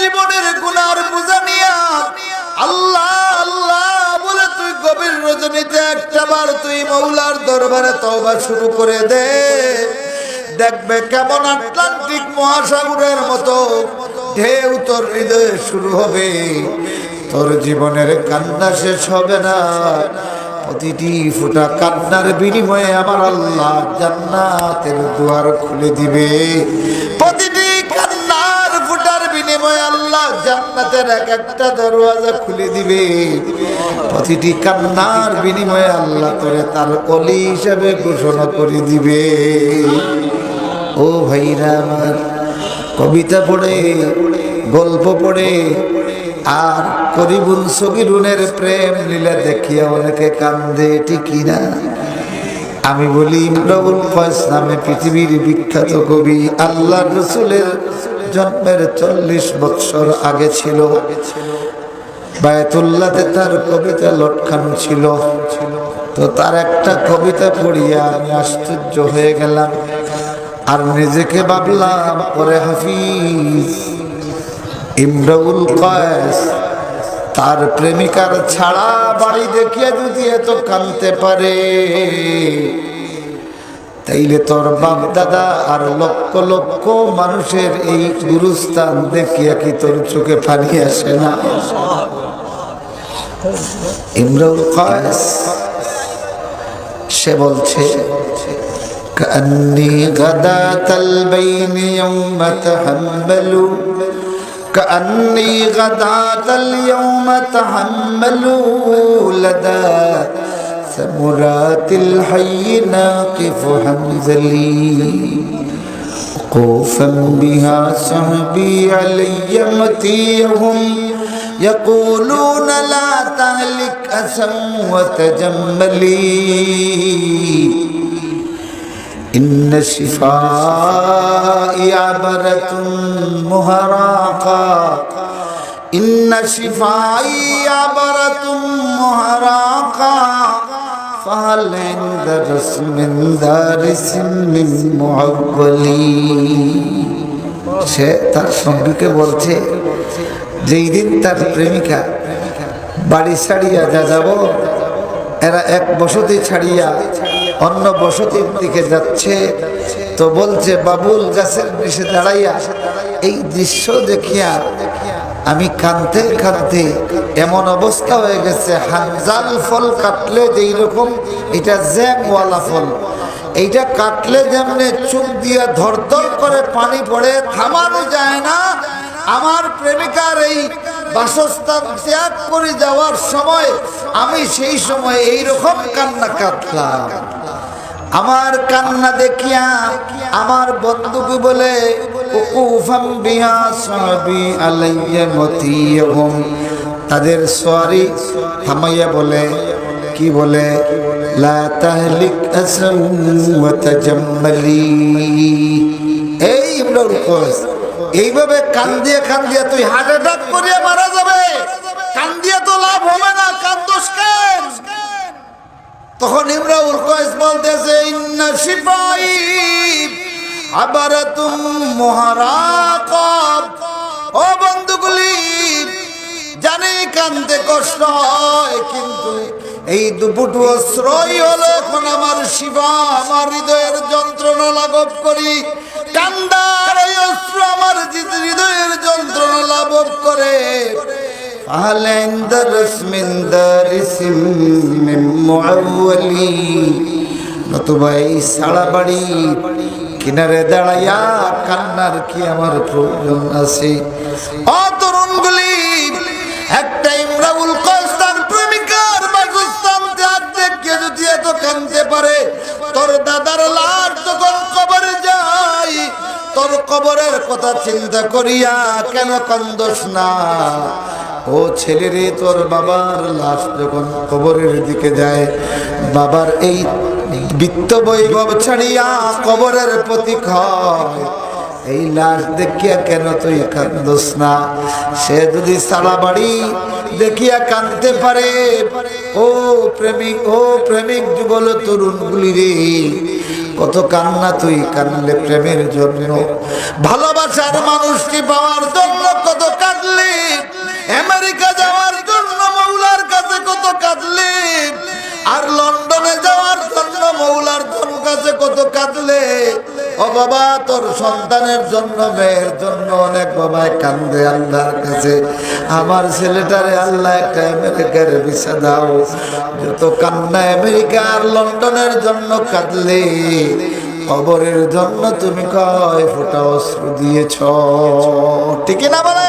জীবনের গুনার বোঝা নিয়া, আল্লাহ আল্লাহ বলে তুই গভীর রজনীতে একটা বার তুই মৌলার দরবারে তওবা শুরু করে দে। দেখবে কেমন আটলান্টিক মহাসাগরের মতো ঢেউ তোর হৃদয়ে শুরু হবে। তোর জীবনের কান্না শেষ হবে না। প্রতিটি ফুটা কান্নার বিনিময়ে আমার আল্লাহ জান্নাতের দুয়ার খুলে দিবে। প্রতিটি জান্নাতের এক একটা দরওয়াজা খুলে দিবে। প্রতিটি কান্নার বিনিময়ে আল্লাহ তোরে তার অলি হিসাবে ঘোষণা করে দিবে। ও ভাইরা আমার, কবিতা পড়ে, গল্প পড়ে, আর করিবুল সগিরুনের প্রেম লীলা দেখিয়া অনেকে কান্দে ঠিকই না? আমি বলি ইমরাউল ফয়েজ নামে পৃথিবীর বিখ্যাত কবি আল্লাহ রসুলের জন্মের চল্লিশ বৎসর আগে ছিল। বায়তুল্লাতে তার কবিতা লটকানো ছিল। তো তার একটা কবিতা পড়িয়া আমি আশ্চর্য হয়ে গেলাম। আর নিজেকে ভাবলাম পরে হাফিজ, ইমরাউল কয়েস, তার প্রেমিকার ছাড়া বাড়ি দেখিয়ে যদি এত কানতে পারে? তাইলে তোর বাপ দাদা আর লক্ষ লক্ষ মানুষের এই গুরুস্থান দেখিয়া কি তোর চোখে পানি আসে না ইমরাউল কয়েস সে বলছে كأني غداة البين يوم تحمل كأني غداة اليوم تحمل لدى ثمرات الحي ناقف حنزلي وقوفا بها صحبي علي متيهم يقولون لا تهلك أسا وتجملي. إن شفائي عبرة مهراقا إن شفائي عبرة مهراقا فهل عند رسم دارس من معولي সে তার সঙ্গীকে বলছে যেই দিন তার প্রেমিকা বাড়ি ছাড়িয়া যা যাব এরা এক বসতি ছাড়িয়া অন্য বসতির দিকে যাচ্ছে তো বলছে বাবুল গাছের নিচে দাঁড়াইয়া এই দৃশ্য দেখিয়া আমি কানতে কানতে এমন অবস্থা হয়ে গেছে, হানজাল ফল কাটলে যেই রকম, এটা জ্যামওয়ালা ফল। এইটা কাটলে যেমনি চুপ দিয়া ধরধর করে পানি পড়ে, থামানো যায় না। আমার প্রেমিকার এই বাসস্থান ত্যাগ করে যাওয়ার সময় আমি সেই সময় এই রকম কান্না কাটলাম। আমার কান্না দেখিয়া আমার বন্ধুকে বলে উকুফাম বিহা সাহাবি আলাইয়া মতিয়হুম। তাদের সোয়ারি থামাইয়া বলে, কি বলে? লা তাহলিক আসাম ওয়া তাজাম্মালি। এই ইমরান কোস এইভাবে কান্দিয়া কান্দিয়া তুই হার্ট অ্যাটাক করিয়া মারা যাবে। কান্দিয়া তো লাভ হবে না, কান্দোস কেন? তখন ইমরাউল কয়েস বলতেছে, ইন্না শিফাই আবার তুম মহারাকব। ও বন্ধুগুলি, জানে কান্দে কষ্ট হয়, কিন্তু এই দুপুটু শ্রয় হলো এখন আমার শিবা, আমার হৃদয়ের যন্ত্রণা লাঘব করি। কান্দার এই অস্ত্র আমার হৃদয়ের যন্ত্রণা লাভব করে। নতুবা এই সাড়া বাড়ি কিনারে দাঁড়াইয়া কান্নার কি আমার প্রয়োজন আছে? অতরুণগুলি তোর কবরের কথা চিন্তা করিয়া কেন কান্দস না? ও ছেলেরে তোর বাবার লাশ যখন কবরের দিকে যায়, বাবার এই বৃত্ত বৈভব ছাড়িয়া কবরের প্রতীক হয়। এই লাশ দেখিয়া কেন তুই কান্দস না? সে যদি সারা বাড়ি দেখিয়া কাঁদতে পারে, ও প্রেমিক ও প্রেমিক যুগল তরুণ গুলি রে কত কান্না তুই কান্নলে প্রেমের জন্য? ভালোবাসার মানুষকে পাওয়ার জন্য কত কাঁদলি? আমেরিকা যাওয়ার জন্য কত কাঁদলি আর লন্ডনে যাওয়ার জন্য মৌলার তোর কাছে কত কাঁদলে ও বাবা, তোর সন্তানের জন্য, মেয়ের জন্য অনেক বাবায় কান্দে আল্লাহর কাছে। আমার ছেলেটারে আল্লাহ একটা আমেরিকার ভিসা দাও। যত কান্না আমেরিকা আর লন্ডনের জন্য কাঁদলে খবরের জন্য তুমি কয় ফোটা অস্ত্র দিয়েছ? ঠিক না বলে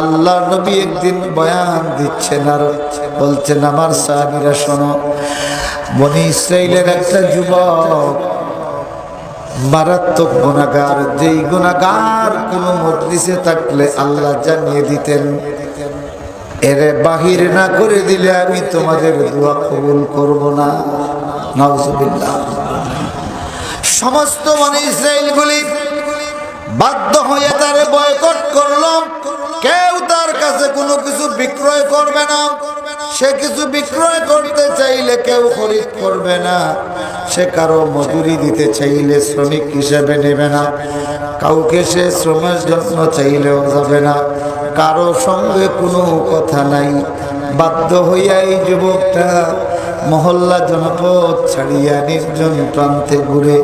আল্লাহ নবী একদিন বয়ান দিচ্ছেন আর বলছেন, আমার সাহাবিরা শোনো, বনি ইসরাইলের একটা যুবক মারাত্মক গুণাগার যেই গুণাগার কোন মজলিসে থাকলে আল্লাহ জানিয়ে দিতেন, এরে বাহির না করে দিলে আমি তোমাদের দোয়া কবুল করব না। নাউজুবিল্লাহ। সমস্ত মানে ইসরায়েলগুলি বয়কট করল কেউ তার কাছে কোনো কিছু বিক্রয় করবে না। সে কিছু বিক্রয় করতে চাইলে কেউ খরিদ করবে না। সে কারও মজুরি দিতে চাইলে শ্রমিক হিসেবে নেবে না। কাউকে সে শ্রমের জন্য চাইলেও যাবে না। কারও সঙ্গে কোনো কথা নাই। বাধ্য হইয়া এই যুবকটা মহল্লা জনপদ ছাড়িয়া নির্জন প্রান্তে ঘুরে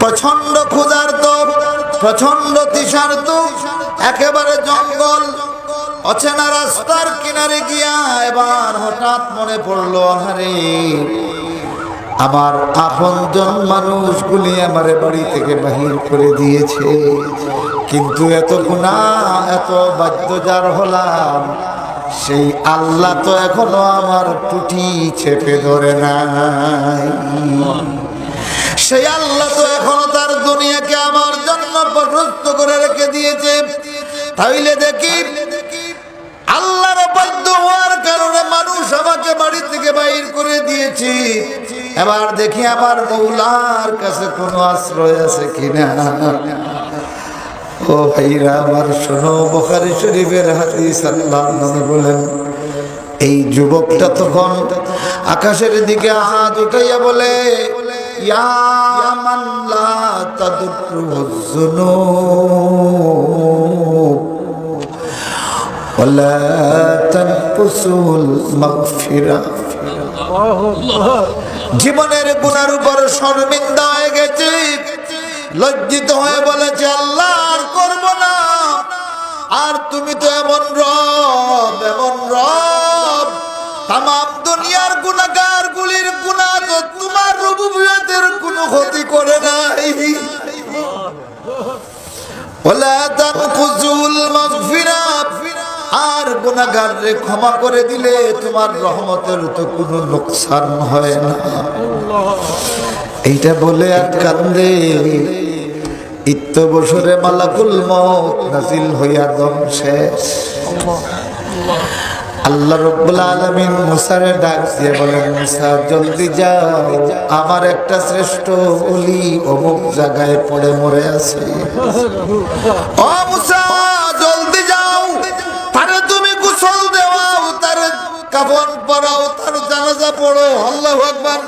প্রচণ্ড ক্ষুধার্ত প্রচণ্ড তৃষার্ত একেবারে জঙ্গল। অচেনা রাস্তার কিনারে গিয়া এবার হঠাৎ মনে পড়ল, আহারে, আমার আপনজন মানুষগুলি আমার বাড়ি থেকে বাহির করে দিয়েছে। কিন্তু এত গুণা, এত বাদ্যজার হলাম, সেই আল্লাহ তো এখনও আমার টুটি চেপে ধরে নাই। সেই আল্লাহ তো দুনিয়াকে আমার জন্য প্রশস্ত করে রেখে দিয়েছে। তাইলে দেখি, আল্লাহর বাধ্য হওয়ার কারণে মানুষ আমাকে বাড়ি থেকে বাইর করে দিয়েছি। এবার দেখি আমার মৌলার কাছে কোনো আশ্রয় আছে কিনা। ও ভাইরা আমার, শোনো, বখারি শরীফের হাদিস আল্লাহ বলেন, এই যুবকটা তখন আকাশের দিকে হাত উঠাইয়া বলে জীবনের গুনার উপর শর্মিন্দা হয়ে গেছে। লজ্জিত হয়ে বলেছে, আল্লাহ, আর করব না। আর তুমি তো এমন রব এমন রব। তাম দুনিয়ার গুণাগার গুলির গুণা তো তোমার ক্ষতি করে নাই। আর গুনাহগাররে ক্ষমা করে দিলে তোমার রহমতের তো কোনো লোকসান হয় না। এইটা বলে আর কান্দে। ইত্য বছরে মালাকুল মত নাজিল হইয়া দম শেষ। আল্লাহ রব্বুল আলামিন মুসারে ডাক দিয়ে বলেন, মুসা, জলদি যাও। আমার একটা শ্রেষ্ঠ অলি অমুক জায়গায় পড়ে মরে আছে। ও মুসা, জলদি যাও। তারে তুমি গোসল দেওয়াও, তার কাফন পরাও, তার জানাজা পড়ো। আল্লাহু আকবার।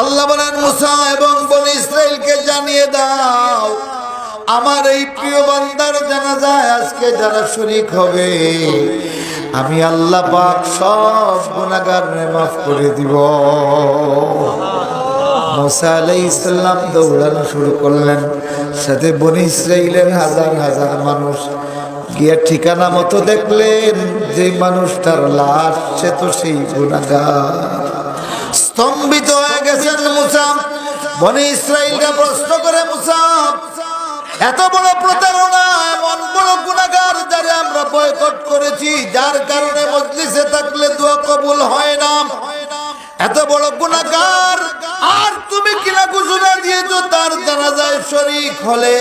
আল্লাহ বলেন, মুসা এবং বনি ইসরাইলকে জানিয়ে দাও আমার এই প্রিয় বান্দার জানাজায় আজকে যারা শরিক হবে, আমি আল্লাহ পাক সব গুনাহগাররে মাফ করে দিব। মোসা আলাই ইসলাম দৌড়ানো শুরু করলেন। সাথে বনি ইসরাইলের হাজার হাজার মানুষ গিয়ে ঠিকানা মতো দেখলেন যে মানুষটার লাশ, সে তো সেই গুণাগার স্তম্ভিত হয়ে গেছেন মুসা। বনি ইসরাইলরা প্রশ্ন করে, মুসা এত বড় প্রতারণা, এমন বড় গুণাগার যারা আমরা বয়কট করেছি, যার কারণে মজলিসে থাকলে দোয়া কবুল হয় না। এত বড় গুণাগার আর তুমি কিনা ঘোষণা দিয়েছ, তার জানাজায় শরীক হলে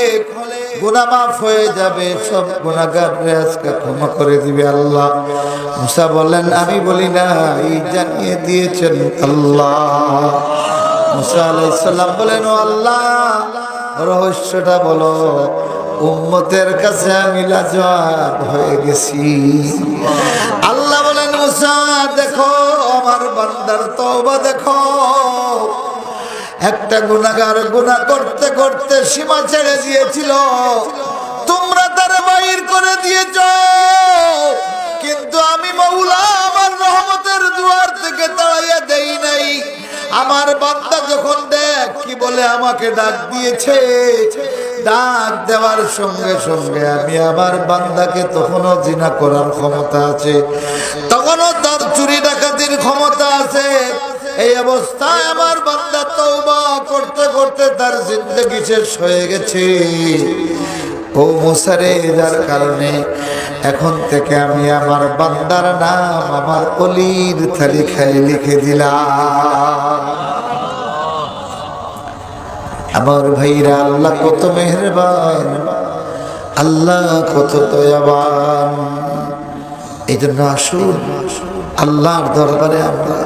গুনাহ মাফ হয়ে যাবে। সব গুণাগার আজকে ক্ষমা করে দিবে আল্লাহ। মুসা বলেন আমি বলি না এই জানিয়ে দিয়েছেন আল্লাহ। মুসা আলাইসাল্লাম বলেন, ও আল্লাহ রহস্যটা বলো, উম্মতের কাছে আমি লাজবাব হয়ে গেছি। আল্লাহ বলেন, মুসা, দেখো, আমার বান্দার তওবা দেখো। একটা গুনাহগার গুনাহ করতে করতে সীমা ছেড়ে দিয়েছিল। তোমরা তার বাইর করে দিয়েছ। কিন্তু আমি মৌলা আমার রহমতের দুয়ার থেকে তাড়াইয়া দেই নাই। আমার বান্দা যখন দেখ, কি বলে আমাকে ডাক দিয়েছে? ডাক দেওয়ার সঙ্গে সঙ্গে আমি আমার বান্দাকে তখনও জিনা করার ক্ষমতা আছে। তখনও তার চুরি ডাকাতির ক্ষমতা আছে। এই অবস্থায় আমার বান্দা তওবা করতে করতে তার জিন্দগি শেষ হয়ে গেছে। ও মুসারে যার কারণে এখন থেকে আমি আমার বান্দার নাম আমার অলির তালিকায় লিখে দিলাম। আমার ভাইরা, আল্লাহ কত মেহরবান, আল্লাহ কত দয়াবান। এই জন্য আসুন, আল্লাহর দরবারে আমরা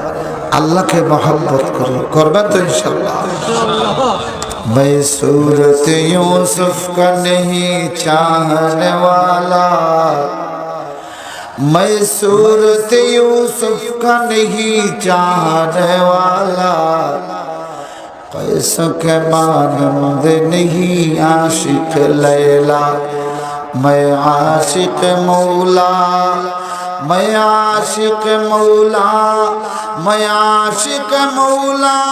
আল্লাহকে মহাব্বত করি। করবেন তো ইনশাল্লাহ। मैं सूरत यूसुफ का नहीं चाहने वाला। मैं सूरत यूसुफ का नहीं चाहने वाला। पैसों के मानंद नहीं आशिक लैला। मैं आशिक मौला। मैं आशिक मौला। मैं आशिक मौला।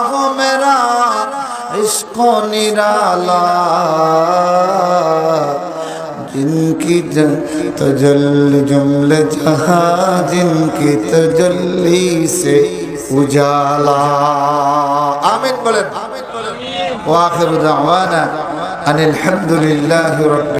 हो मेरा इसको निराला जिनकी तजल्ली जुमल जहाँ जिनकी तजल्ली से उजाला आमीन बोलें वाखिर दावाना अनिल हम्दुलिल्लाहि रब्बिल